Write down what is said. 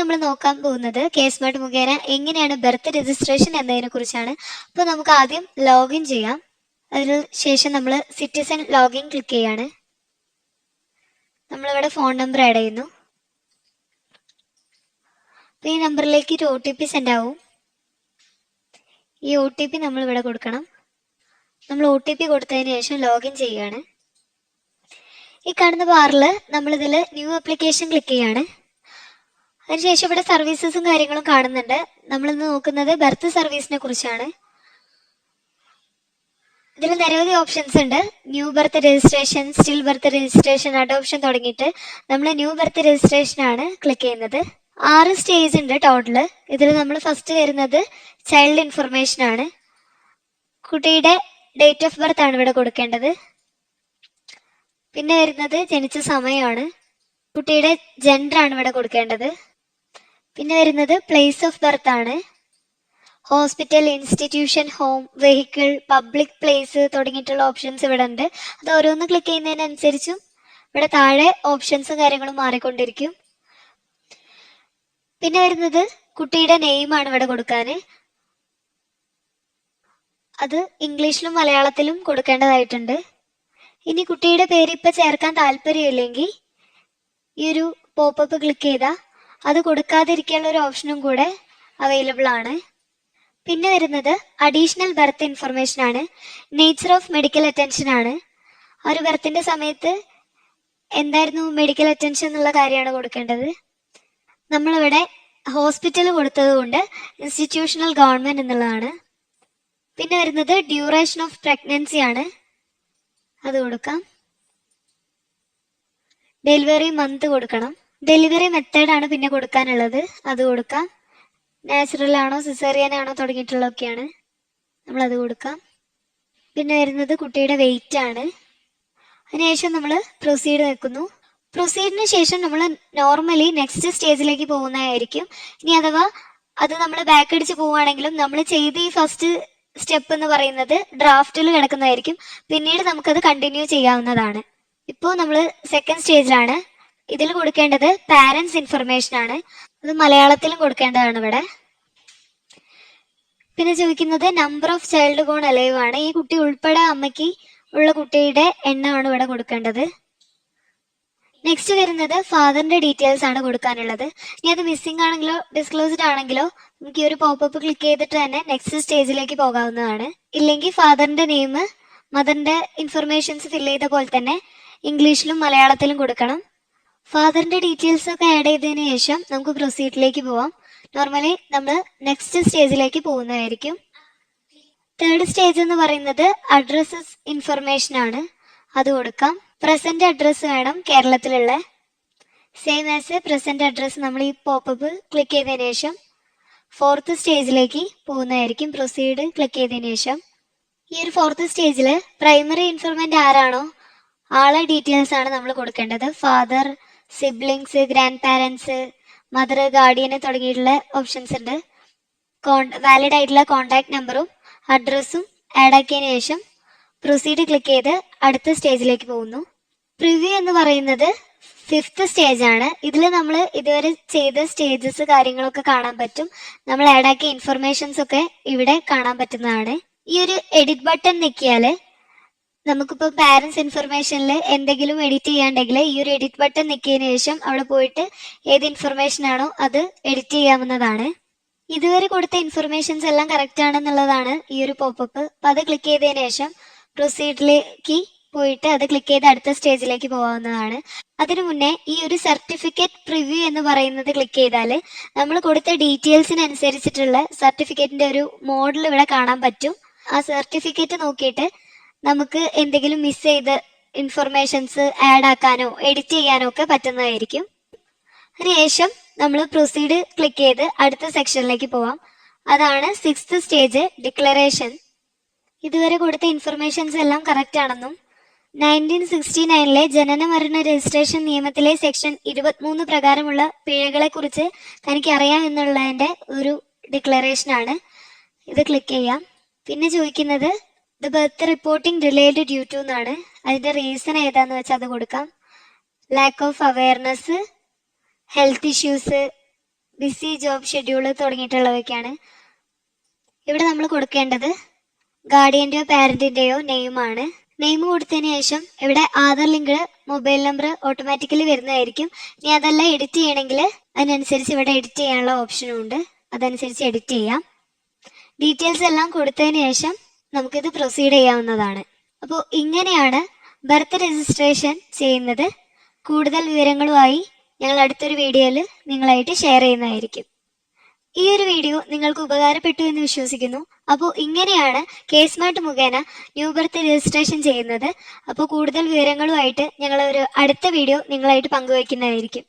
നമ്മൾ നോക്കാൻ പോകുന്നത്. കേസ് കേസ്മാർട്ട് മുഖേന എങ്ങനെയാണ് ബർത്ത് രജിസ്ട്രേഷൻ എന്നതിനെ കുറിച്ചാണ്. അപ്പോൾ നമുക്ക് ആദ്യം ലോഗിൻ ചെയ്യാം. അതിന് ശേഷം നമ്മൾ സിറ്റിസൺ ലോഗിൻ ക്ലിക്ക് ചെയ്യാണ്. നമ്മളിവിടെ ഫോൺ നമ്പർ ആഡ് ചെയ്യുന്നു. അപ്പോൾ ഈ നമ്പറിലേക്ക് ഒരു ഒ ടി പി സെൻഡ് ആവും. ഈ ഒ ടി പി നമ്മൾ ഇവിടെ കൊടുക്കണം. നമ്മൾ ഒ ടി പി കൊടുത്തതിന് ശേഷം ലോഗിൻ ചെയ്യുകയാണ്. ഈ കാണുന്ന ബാറിൽ നമ്മളിതിൽ ന്യൂ ആപ്ലിക്കേഷൻ ക്ലിക്ക് ചെയ്യാണ്. അതിനുശേഷം ഇവിടെ സർവീസസും കാര്യങ്ങളും കാണുന്നുണ്ട്. നമ്മളിന്ന് നോക്കുന്നത് ബർത്ത് സർവീസിനെ കുറിച്ചാണ്. ഇതിൽ നിരവധി ഓപ്ഷൻസ് ഉണ്ട്. New birth registration still birth registration adoption തുടങ്ങിയിട്ട് നമ്മൾ ന്യൂ ബർത്ത് രജിസ്ട്രേഷൻ ആണ് ക്ലിക്ക് ചെയ്യുന്നത്. ആറ് സ്റ്റേജ് ഉണ്ട് ടോട്ടൽ ഇതിൽ നമ്മൾ ഫസ്റ്റ് വരുന്നത് ചൈൽഡ് ഇൻഫർമേഷൻ ആണ്. കുട്ടിയുടെ ഡേറ്റ് ഓഫ് ബർത്ത് ആണ് ഇവിടെ കൊടുക്കേണ്ടത്. പിന്നെ വരുന്നത് ജനിച്ച സമയമാണ്. കുട്ടിയുടെ ജെൻഡർ ആണ് ഇവിടെ കൊടുക്കേണ്ടത്. പിന്നെ വരുന്നത് പ്ലേസ് ഓഫ് ബർത്ത് ആണ്. Hospital institution home vehicle public place തുടങ്ങിയിട്ടുള്ള ഓപ്ഷൻസ് ഇവിടെ ഉണ്ട് അത് ഓരോന്ന് ക്ലിക്ക് ചെയ്യുന്നതിനനുസരിച്ചും ഇവിടെ താഴെ ഓപ്ഷൻസും കാര്യങ്ങളും മാറിക്കൊണ്ടിരിക്കും. പിന്നെ വരുന്നത് കുട്ടിയുടെ നെയിമാണ് ഇവിടെ കൊടുക്കാൻ അത് ഇംഗ്ലീഷിലും മലയാളത്തിലും കൊടുക്കേണ്ടതായിട്ടുണ്ട്. ഇനി കുട്ടിയുടെ പേര് ഇപ്പൊ ചേർക്കാൻ താല്പര്യമില്ലെങ്കിൽ ഈ ഒരു പോപ്പപ്പ് ക്ലിക്ക് ചെയ്താൽ അത് കൊടുക്കാതിരിക്കാനുള്ള ഒരു ഓപ്ഷനും കൂടെ അവൈലബിൾ ആണ്. പിന്നെ വരുന്നത് അഡീഷണൽ ബർത്ത് ഇൻഫർമേഷൻ ആണ്. നേച്ചർ ഓഫ് മെഡിക്കൽ അറ്റൻഷൻ ആണ്. ആ ഒരു ബർത്തിന്റെ സമയത്ത് എന്തായിരുന്നു മെഡിക്കൽ അറ്റൻഷൻ എന്നുള്ള കാര്യമാണ് കൊടുക്കേണ്ടത്. നമ്മളിവിടെ ഹോസ്പിറ്റൽ കൊടുത്തത് കൊണ്ട് ഇൻസ്റ്റിറ്റ്യൂഷണൽ ഗവൺമെന്റ് എന്നുള്ളതാണ്. പിന്നെ വരുന്നത് ഡ്യൂറേഷൻ ഓഫ് പ്രഗ്നൻസി ആണ്. അത് കൊടുക്കാം. ഡെലിവറി മന്ത് കൊടുക്കണം. ഡെലിവറി മെത്തേഡ് ആണ് പിന്നെ കൊടുക്കാനുള്ളത്. അത് കൊടുക്കാം. നാച്ചുറൽ ആണോ സിസേറിയൻ ആണോ തുടങ്ങിയിട്ടുള്ളതൊക്കെയാണ് നമ്മൾ അത് കൊടുക്കാം. പിന്നെ വരുന്നത് കുട്ടിയുടെ വെയിറ്റ് ആണ്. അതിനുശേഷം നമ്മൾ പ്രൊസീഡ് വെക്കുന്നു. പ്രൊസീഡിന് ശേഷം നമ്മൾ നോർമലി നെക്സ്റ്റ് സ്റ്റേജിലേക്ക് പോകുന്നതായിരിക്കും. ഇനി അഥവാ അത് നമ്മൾ ബാക്ക് അടിച്ച് പോവുകയാണെങ്കിലും നമ്മൾ ചെയ്ത് ഈ ഫസ്റ്റ് സ്റ്റെപ്പ് എന്ന് പറയുന്നത് ഡ്രാഫ്റ്റിൽ കിടക്കുന്നതായിരിക്കും. പിന്നീട് നമുക്കത് കണ്ടിന്യൂ ചെയ്യാവുന്നതാണ്. ഇപ്പോൾ നമ്മൾ സെക്കൻഡ് സ്റ്റേജിലാണ് ഇതിൽ കൊടുക്കേണ്ടത് പാരൻസ് ഇൻഫർമേഷൻ ആണ്. അത് മലയാളത്തിലും കൊടുക്കേണ്ടതാണ് ഇവിടെ. പിന്നെ ചോദിക്കുന്നത് number of child gone alive ആണ്. ഈ കുട്ടി ഉൾപ്പെടെ അമ്മയ്ക്ക് ഉള്ള കുട്ടിയുടെ എണ്ണമാണ് ഇവിടെ കൊടുക്കേണ്ടത്. നെക്സ്റ്റ് വരുന്നത് ഫാദറിന്റെ ഡീറ്റെയിൽസ് ആണ് കൊടുക്കാനുള്ളത്. ഇനി അത് മിസ്സിംഗ് ആണെങ്കിലോ ഡിസ്ക്ലോസ്ഡ് ആണെങ്കിലോ നമുക്ക് ഈ ഒരു പോപ്പപ്പ് ക്ലിക്ക് ചെയ്തിട്ട് തന്നെ നെക്സ്റ്റ് സ്റ്റേജിലേക്ക് പോകാവുന്നതാണ്. ഇല്ലെങ്കിൽ ഫാദറിന്റെ നെയിം മദറിന്റെ ഇൻഫർമേഷൻസ് ഫില്ല് ചെയ്ത പോലെ തന്നെ ഇംഗ്ലീഷിലും മലയാളത്തിലും കൊടുക്കണം. ഫാദറിന്റെ ഡീറ്റെയിൽസ് ഒക്കെ ആഡ് ചെയ്തതിന് ശേഷം നമുക്ക് പ്രൊസീഡിലേക്ക് പോവാം. നോർമലി നമ്മൾ നെക്സ്റ്റ് സ്റ്റേജിലേക്ക് പോകുന്നതായിരിക്കും. തേർഡ് സ്റ്റേജ് എന്ന് പറയുന്നത് അഡ്രസ്സസ് ഇൻഫർമേഷൻ ആണ്. അത് കൊടുക്കാം. പ്രസന്റ് അഡ്രസ് വേണം കേരളത്തിലുള്ള. സെയിം ആസ് പ്രസന്റ് അഡ്രസ്സ് നമ്മൾ ഈ പോപ്പപ്പ് ക്ലിക്ക് ചെയ്തതിന് ശേഷം ഫോർത്ത് സ്റ്റേജിലേക്ക് പോകുന്നതായിരിക്കും. പ്രൊസീഡ് ക്ലിക്ക് ചെയ്തതിന് ശേഷം. ഈ ഒരു ഫോർത്ത് സ്റ്റേജിൽ പ്രൈമറി ഇൻഫർമെന്റ് ആരാണോ ആളെ ഡീറ്റെയിൽസ് ആണ് നമ്മൾ കൊടുക്കേണ്ടത്. Father siblings grandparents mother guardian തുടങ്ങിയിട്ടുള്ള ഓപ്ഷൻസ് ഉണ്ട്. വാലിഡ് ആയിട്ടുള്ള കോൺടാക്ട് നമ്പറും അഡ്രസ്സും ആഡ് ആക്കിയതിനു ശേഷം പ്രൊസീഡ് ക്ലിക്ക് ചെയ്ത് അടുത്ത സ്റ്റേജിലേക്ക് പോകുന്നു. പ്രിവ്യൂ എന്ന് പറയുന്നത് ഫിഫ്ത്ത് സ്റ്റേജ് ആണ്. ഇതിൽ നമ്മൾ ഇതുവരെ ചെയ്ത സ്റ്റേജസ് കാര്യങ്ങളൊക്കെ കാണാൻ പറ്റും. നമ്മൾ ആഡ് ആക്കിയ ഇൻഫർമേഷൻസ് ഒക്കെ ഇവിടെ കാണാൻ പറ്റുന്നതാണ്. ഈ ഒരു എഡിറ്റ് ബട്ടൺ നിൽക്കിയാൽ നമുക്കിപ്പോൾ പാരന്റ്സ് ഇൻഫർമേഷനിൽ എന്തെങ്കിലും എഡിറ്റ് ചെയ്യാണ്ടെങ്കിൽ ഈ ഒരു എഡിറ്റ് ബട്ടൺ നിൽക്കിയതിന് ശേഷം അവിടെ പോയിട്ട് ഏത് ഇൻഫർമേഷൻ ആണോ അത് എഡിറ്റ് ചെയ്യാവുന്നതാണ്. ഇതുവരെ കൊടുത്ത ഇൻഫർമേഷൻസ് എല്ലാം കറക്റ്റ് ആണെന്നുള്ളതാണ് ഈ ഒരു പോപ്പപ്പ് അപ്പം അത് ക്ലിക്ക് ചെയ്തതിന് ശേഷം പ്രൊസീഡിലേക്ക് പോയിട്ട് അത് ക്ലിക്ക് ചെയ്ത് അടുത്ത സ്റ്റേജിലേക്ക് പോകാവുന്നതാണ് അതിനു മുന്നേ ഈ ഒരു സർട്ടിഫിക്കറ്റ് പ്രിവ്യൂ എന്ന് പറയുന്നത് ക്ലിക്ക് ചെയ്താൽ നമ്മൾ കൊടുത്ത ഡീറ്റെയിൽസിനനുസരിച്ചിട്ടുള്ള സർട്ടിഫിക്കറ്റിന്റെ ഒരു മോഡൽ ഇവിടെ കാണാൻ പറ്റും. ആ സർട്ടിഫിക്കറ്റ് നോക്കിയിട്ട് നമുക്ക് എന്തെങ്കിലും മിസ് ചെയ്ത ഇൻഫർമേഷൻസ് ആഡ് ആക്കാനോ എഡിറ്റ് ചെയ്യാനോ ഒക്കെ പറ്റുന്നതായിരിക്കും. അതിനുശേഷം നമ്മൾ പ്രൊസീഡ് ക്ലിക്ക് ചെയ്ത് അടുത്ത സെക്ഷനിലേക്ക് പോവാം. അതാണ് സിക്സ്ത് സ്റ്റേജ് ഡിക്ലറേഷൻ ഇതുവരെ കൊടുത്ത ഇൻഫർമേഷൻസ് എല്ലാം കറക്റ്റ് ആണെന്നും നയന്റീൻ സിക്സ്റ്റി നയനിലെ ജനന മരണ രജിസ്ട്രേഷൻ നിയമത്തിലെ സെക്ഷൻ ഇരുപത്തിമൂന്ന് പ്രകാരമുള്ള പിഴകളെ കുറിച്ച് തനിക്ക് അറിയാം എന്നുള്ളതിന്റെ ഒരു ഡിക്ലറേഷൻ ആണ്. ഇത് ക്ലിക്ക് ചെയ്യാം. പിന്നെ ചോദിക്കുന്നത് the birth reporting related due to എന്നാണ്. അതിന്റെ റീസൺ ഏതാന്ന് വെച്ചാൽ അത് കൊടുക്കാം. Lack of awareness health issues busy job schedule തുടങ്ങിയിട്ടുള്ളവയൊക്കെയാണ് ഇവിടെ നമ്മൾ കൊടുക്കേണ്ടത് ഗാർഡിയന്റെയോ പാരന്റിന്റെയോ നെയിമാണ് നെയിം കൊടുത്തതിന് ശേഷം ഇവിടെ Aadhaar link mobile number automatically വരുന്നതായിരിക്കും. ഇനി അതെല്ലാം എഡിറ്റ് ചെയ്യണമെങ്കിൽ അതിനനുസരിച്ച് ഇവിടെ എഡിറ്റ് ചെയ്യാനുള്ള ഓപ്ഷനും ഉണ്ട്. അതനുസരിച്ച് എഡിറ്റ് ചെയ്യാം. ഡീറ്റെയിൽസ് എല്ലാം കൊടുത്തതിന് ശേഷം നമുക്കിത് പ്രൊസീഡ് ചെയ്യാവുന്നതാണ്. അപ്പോൾ ഇങ്ങനെയാണ് ബർത്ത് രജിസ്ട്രേഷൻ ചെയ്യുന്നത്. കൂടുതൽ വിവരങ്ങളുമായി ഞങ്ങൾ അടുത്തൊരു വീഡിയോയിൽ നിങ്ങളായിട്ട് ഷെയർ ചെയ്യുന്നതായിരിക്കും. ഈ ഒരു വീഡിയോ നിങ്ങൾക്ക് ഉപകാരപ്പെട്ടു എന്ന് വിശ്വസിക്കുന്നു. അപ്പോൾ ഇങ്ങനെയാണ് കേസ് മാർട്ട് മുഖേന ന്യൂ ബർത്ത് രജിസ്ട്രേഷൻ ചെയ്യുന്നത്. അപ്പോൾ കൂടുതൽ വിവരങ്ങളുമായിട്ട് ഞങ്ങൾ ഒരു അടുത്ത വീഡിയോ നിങ്ങളായിട്ട് പങ്കുവയ്ക്കുന്നതായിരിക്കും.